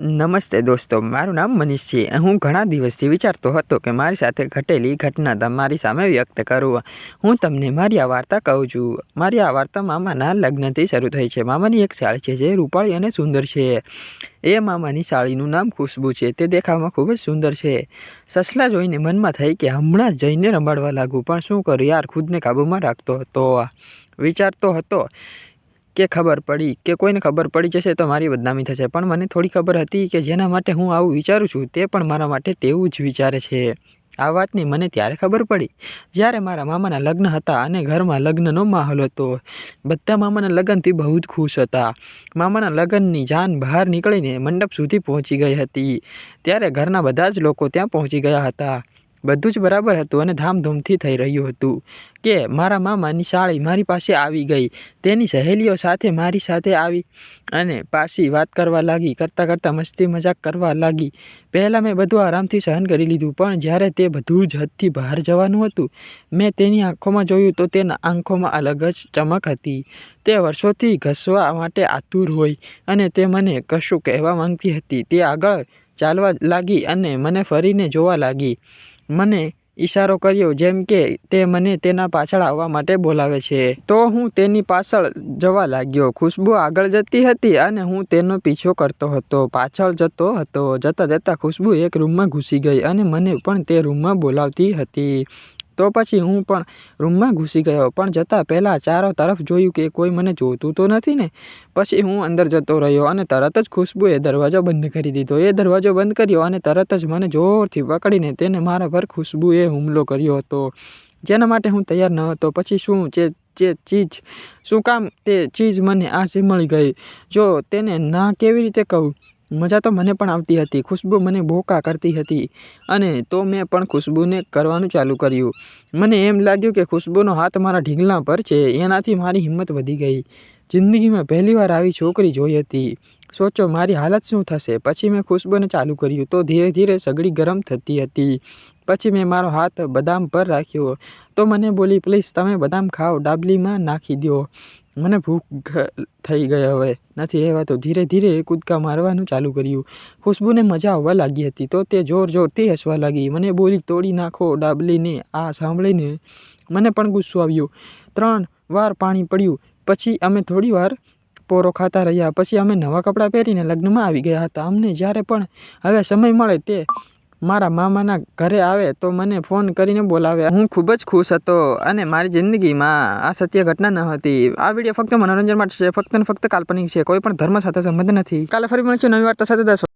નમસ્તે દોસ્તો, મારું નામ મનીષ છે. હું ઘણા દિવસથી વિચારતો હતો કે મારી સાથે ઘટેલી ઘટના તમારી સામે વ્યક્ત કરું. હું તમને મારી આ વાર્તા કહું છું. મારી આ વાર્તા મામાના લગ્નથી શરૂ થઈ છે. મામાની એક શાળી છે જે રૂપાળી અને સુંદર છે. એ મામાની શાળીનું નામ ખુશ્બુ છે. તે દેખાવમાં ખૂબ જ સુંદર છે. સસલા જોઈને મનમાં થઈ કે હમણાં જઈને રમાડવા લાગુ, પણ શું કરું? યાર, ખુદને કાબૂમાં રાખતો હતો. વિચારતો હતો કે ખબર પડી કે કોઈને ખબર પડી જશે તો મારી બદનામી થશે. પણ મને થોડી ખબર હતી કે જેના માટે હું આવું વિચારું છું તે પણ મારા માટે તેવું જ વિચારે છે. આ વાતની મને ત્યારે ખબર પડી જ્યારે મારા મામાના લગ્ન હતા અને ઘરમાં લગ્નનો માહોલ હતો. બધા મામાના લગ્નથી બહુ જ ખુશ હતા. મામાના લગ્નની જાન બહાર નીકળીને મંડપ સુધી પહોંચી ગઈ હતી. ત્યારે ઘરના બધા જ લોકો ત્યાં પહોંચી ગયા હતા. બધું જ બરાબર હતું અને ધામધૂમથી થઈ રહ્યું હતું કે મારા મામાની સાળી મારી પાસે આવી ગઈ. તેની સહેલીઓ સાથે મારી સાથે આવી અને પાછી વાત કરવા લાગી, કરતાં કરતાં મસ્તી મજાક કરવા લાગી. પહેલાં મેં બધું આરામથી સહન કરી લીધું, પણ જ્યારે તે બધું જ હદથી બહાર જવાનું હતું, મેં તેની આંખોમાં જોયું તો તેના આંખોમાં અલગ જ ચમક હતી. તે વર્ષોથી ઘસવા માટે આતુર હોય અને તે મને કશું કહેવા માંગતી હતી. તે આગળ ચાલવા લાગી અને મને ફરીને જોવા લાગી. મને ઈશારો કર્યો, જેમ કે તે મને તેના પાછળ આવવા માટે બોલાવે છે. તો હું તેની પાછળ જવા લાગ્યો. ખુશ્બુ આગળ જતી હતી અને હું તેનો પીછો કરતો હતો. પાછળ જતો હતો. જતાં જતાં ખુશ્બુ એક રૂમમાં ઘૂસી ગઈ અને મને પણ તે રૂમમાં બોલાવતી હતી. તો પછી હું પણ રૂમમાં ઘૂસી ગયો, પણ જતાં પહેલાં ચારો તરફ જોયું કે કોઈ મને જોતું તો નથી ને. પછી હું અંદર જતો રહ્યો અને તરત જ ખુશ્બુએ દરવાજો બંધ કરી દીધો. એ દરવાજો બંધ કર્યો અને તરત જ મને જોરથી પકડીને તેને મારા પર ખુશ્બુએ હુમલો કર્યો હતો. જેના માટે હું તૈયાર ન હતો. પછી શું જે જે ચીજ, શું કામ તે ચીજ મને આજે મળી ગઈ. જો તેને ના કેવી રીતે કહું? મજા તો મને પણ આવતી હતી. ખુશ્બુ મને બોકા કરતી હતી અને તો મેં પણ ખુશ્બુને કરવાનું ચાલુ કર્યું. મને એમ લાગ્યું કે ખુશ્બુનો હાથ મારા ઢીંગલા પર છે. એનાથી મારી હિંમત વધી ગઈ. જિંદગીમાં પહેલીવાર આવી છોકરી જોઈ હતી. સોચો, મારી હાલત શું થશે? પછી મેં ખુશ્બુને ચાલુ કર્યું તો ધીરે ધીરે સગડી ગરમ થતી હતી. પછી મેં મારો હાથ બદામ પર રાખ્યો. તો મને બોલી, પ્લીઝ, તમે બદામ ખાઓ, ડાબલીમાં નાખી દો મને ભૂખ થઈ ગઈ હવે. નથી રહેવાતું ધીરે ધીરે કૂદકા મારવાનું ચાલુ કર્યું. ખુશ્બુને મજા આવવા લાગી હતી તો તે જોર જોરથી હસવા લાગી. મને બોલી, તોડી નાખો ડાબલીને. આ સાંભળીને મને પણ ગુસ્સો આવ્યો. ત્રણ વાર પાણી પડ્યું. પછી અમે થોડી વાર પોરો ખાતા રહ્યા. પછી અમે નવા કપડાં પહેરીને લગ્નમાં આવી ગયા હતા. અમને જ્યારે પણ હવે સમય મળે તે મારા મામાના ઘરે આવે તો મને ફોન કરીને બોલાવે હું ખૂબ જ ખુશ હતો અને મારી જિંદગીમાં આ સત્ય ઘટના ન હતી. આ વીડિયો ફક્ત મનોરંજન માટે છે. ફક્ત ને ફક્ત કાલ્પનિક છે. કોઈ પણ ધર્મ સાથે સંબંધ નથી. કાલે ફરી મળીશું નવી વાર્તા સાથે. દસ